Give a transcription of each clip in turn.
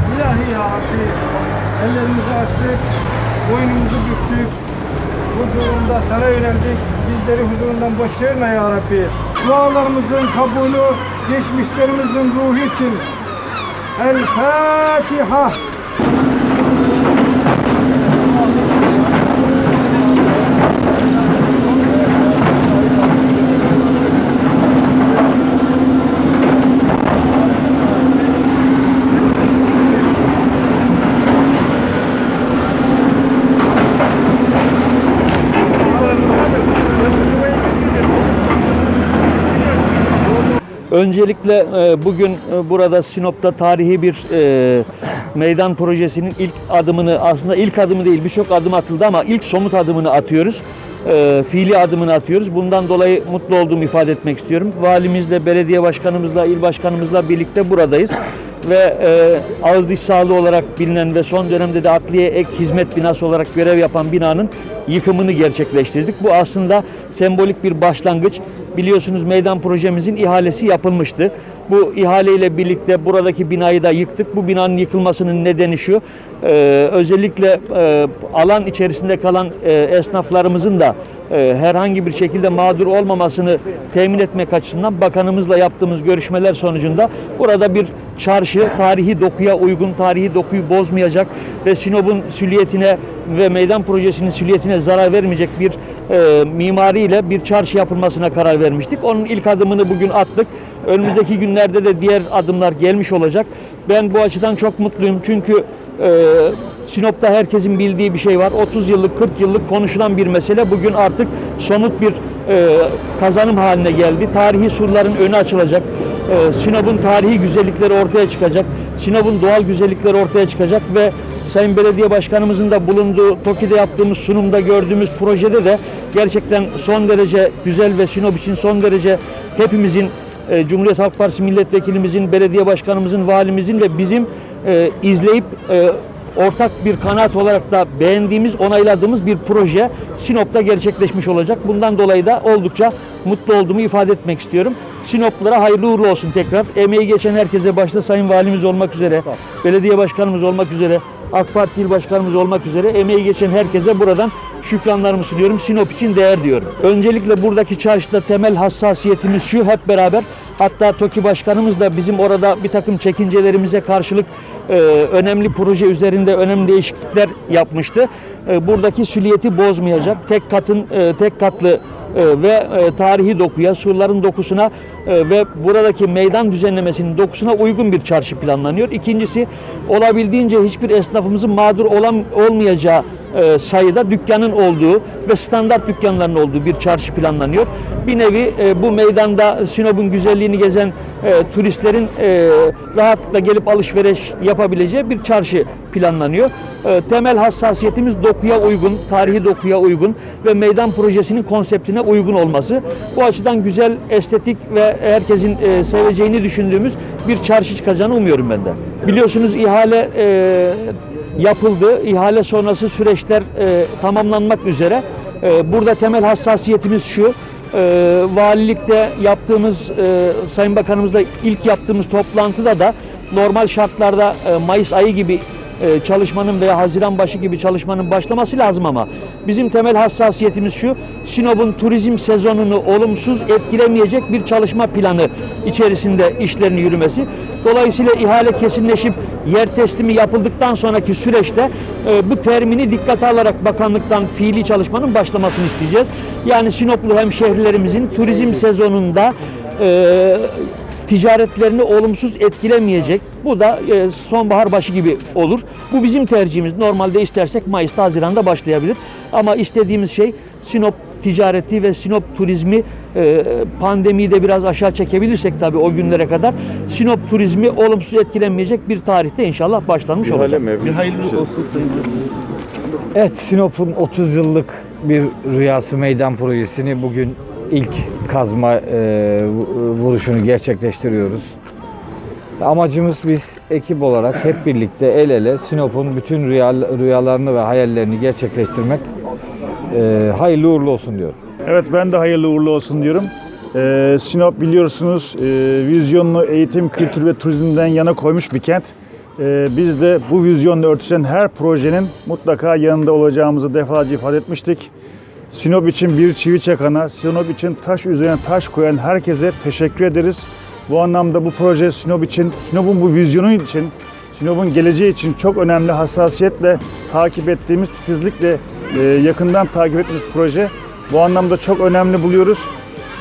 لا هي عقيق الا المتعسف boynumuzu büktük, huzurunda sana yöneldik, bizleri huzurundan boş çevirme ya Rabbi. Dualarımızın kabulü, geçmişlerimizin ruhu için. El Fatiha. Öncelikle e, bugün e, burada Sinop'ta tarihi bir e, meydan projesinin ilk adımını aslında ilk adımı değil birçok adım atıldı ama ilk somut adımını atıyoruz. Fiili adımını atıyoruz. Bundan dolayı mutlu olduğumu ifade etmek istiyorum. Valimizle, belediye başkanımızla, il başkanımızla birlikte buradayız. Ve e, ağız diş sağlığı olarak bilinen ve son dönemde de adliye ek hizmet binası olarak görev yapan binanın yıkımını gerçekleştirdik. Bu aslında sembolik bir başlangıç. Biliyorsunuz meydan projemizin ihalesi yapılmıştı. Bu ihaleyle birlikte buradaki binayı da yıktık. Bu binanın yıkılmasının nedeni şu. e, özellikle e, alan içerisinde kalan e, esnaflarımızın da herhangi bir şekilde mağdur olmamasını temin etmek açısından bakanımızla yaptığımız görüşmeler sonucunda burada bir çarşı tarihi dokuya uygun, tarihi dokuyu bozmayacak ve Sinop'un süliyetine ve meydan projesinin süliyetine zarar vermeyecek bir e, mimariyle bir çarşı yapılmasına karar vermiştik. Onun ilk adımını bugün attık. Önümüzdeki günlerde de diğer adımlar gelmiş olacak. Ben bu açıdan çok mutluyum çünkü e, Sinop'ta herkesin bildiği bir şey var. 30 yıllık, 40 yıllık konuşulan bir mesele bugün artık somut bir e, kazanım haline geldi. Tarihi surların önü açılacak. E, Sinop'un tarihi güzellikleri ortaya çıkacak. Sinop'un doğal güzellikleri ortaya çıkacak ve Sayın Belediye Başkanımızın da bulunduğu TOKİ'de yaptığımız sunumda gördüğümüz projede de gerçekten son derece güzel ve Sinop için son derece hepimizin e, Cumhuriyet Halk Partisi milletvekilimizin, belediye başkanımızın, valimizin ve bizim e, izleyip e, ortak bir kanaat olarak da beğendiğimiz, onayladığımız bir proje Sinop'ta gerçekleşmiş olacak. Bundan dolayı da oldukça mutlu olduğumu ifade etmek istiyorum. Sinoplulara hayırlı uğurlu olsun tekrar. Emeği geçen herkese başta Sayın Valimiz olmak üzere, belediye başkanımız olmak üzere, AK Parti il başkanımız olmak üzere emeği geçen herkese buradan şükranlarımı sunuyorum. Sinop için değer diyorum. Öncelikle buradaki çarşıda temel hassasiyetimiz şu hep beraber hatta TOKİ başkanımız da bizim orada bir takım çekincelerimize karşılık e, önemli proje üzerinde önemli değişiklikler yapmıştı. E, buradaki süliyeti bozmayacak. Tek katın e, tek katlı e, ve e, tarihi dokuya, surların dokusuna e, ve buradaki meydan düzenlemesinin dokusuna uygun bir çarşı planlanıyor. İkincisi olabildiğince hiçbir esnafımızın mağdur olan olmayacağı sayıda dükkanın olduğu ve standart dükkanların olduğu bir çarşı planlanıyor. Bir nevi bu meydanda Sinop'un güzelliğini gezen e, turistlerin e, rahatlıkla gelip alışveriş yapabileceği bir çarşı planlanıyor. E, temel hassasiyetimiz dokuya uygun, tarihi dokuya uygun ve meydan projesinin konseptine uygun olması. Bu açıdan güzel, estetik ve herkesin e, seveceğini düşündüğümüz bir çarşı çıkacağını umuyorum ben de. Biliyorsunuz ihale e, yapıldı. İhale sonrası süreçler e, tamamlanmak üzere. E, burada temel hassasiyetimiz şu. E, valilikte yaptığımız, e, Sayın Bakanımızla ilk yaptığımız toplantıda da normal şartlarda e, Mayıs ayı gibi e, çalışmanın veya Haziran başı gibi çalışmanın başlaması lazım ama bizim temel hassasiyetimiz şu, Sinop'un turizm sezonunu olumsuz etkilemeyecek bir çalışma planı içerisinde işlerin yürümesi. Dolayısıyla ihale kesinleşip yer teslimi yapıldıktan sonraki süreçte e, bu termini dikkate alarak bakanlıktan fiili çalışmanın başlamasını isteyeceğiz. Yani Sinoplu hemşehrilerimizin turizm sezonunda e, ticaretlerini olumsuz etkilemeyecek. Bu da e, sonbahar başı gibi olur. Bu bizim tercihimiz. Normalde istersek Mayıs'ta, Haziran'da başlayabilir. Ama istediğimiz şey Sinop ticareti ve Sinop turizmi e, pandemiyi de biraz aşağı çekebilirsek tabii o günlere kadar Sinop turizmi olumsuz etkilenmeyecek bir tarihte inşallah başlanmış olacak. Bir hayırlı olsun Evet, Sinop'un 30 yıllık bir rüyası meydan projesini bugün ilk kazma e, vu- vuruşunu gerçekleştiriyoruz. Amacımız biz ekip olarak hep birlikte el ele Sinop'un bütün rüya, rüyalarını ve hayallerini gerçekleştirmek. E, hayırlı uğurlu olsun diyorum. Evet ben de hayırlı uğurlu olsun diyorum. Ee, Sinop biliyorsunuz e, vizyonlu eğitim, kültür ve turizmden yana koymuş bir kent. Ee, biz de bu vizyonla örtüşen her projenin mutlaka yanında olacağımızı defalarca ifade etmiştik. Sinop için bir çivi çakana, Sinop için taş üzerine taş koyan herkese teşekkür ederiz. Bu anlamda bu proje Sinop için, Sinop'un bu vizyonu için, Sinop'un geleceği için çok önemli hassasiyetle takip ettiğimiz, titizlikle e, yakından takip ettiğimiz proje. Bu anlamda çok önemli buluyoruz.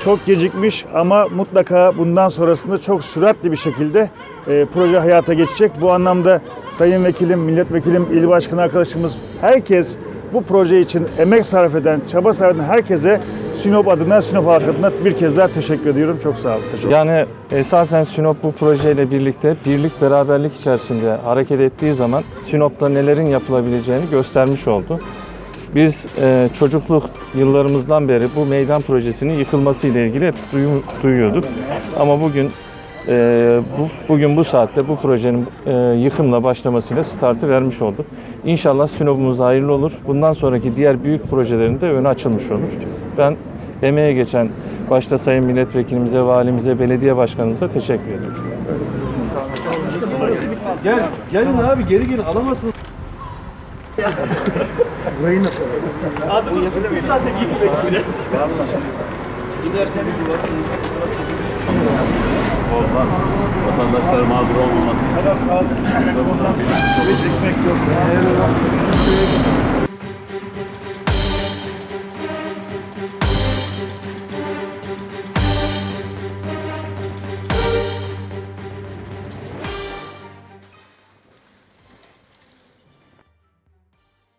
Çok gecikmiş ama mutlaka bundan sonrasında çok süratli bir şekilde e, proje hayata geçecek. Bu anlamda Sayın Vekilim, Milletvekilim, İl Başkanı arkadaşımız, herkes bu proje için emek sarf eden, çaba sarf eden herkese Sinop adına, Sinop halkı adına bir kez daha teşekkür ediyorum. Çok sağ olun. Teşekkür Yani esasen Sinop bu projeyle birlikte birlik beraberlik içerisinde hareket ettiği zaman Sinop'ta nelerin yapılabileceğini göstermiş oldu. Biz e, çocukluk yıllarımızdan beri bu meydan projesinin yıkılması ile ilgili hep duyu- duyuyorduk. Ama bugün e, bu, bugün bu saatte bu projenin e, yıkımla başlamasıyla startı vermiş olduk. İnşallah Sinop'umuz hayırlı olur. Bundan sonraki diğer büyük projelerin de önü açılmış olur. Ben emeğe geçen başta Sayın Milletvekilimize, Valimize, Belediye Başkanımıza teşekkür ediyorum. Gel, gelin abi geri gelin alamazsınız olsa vatandaşlar mağdur olmaması için. Evet, az. Burada yok.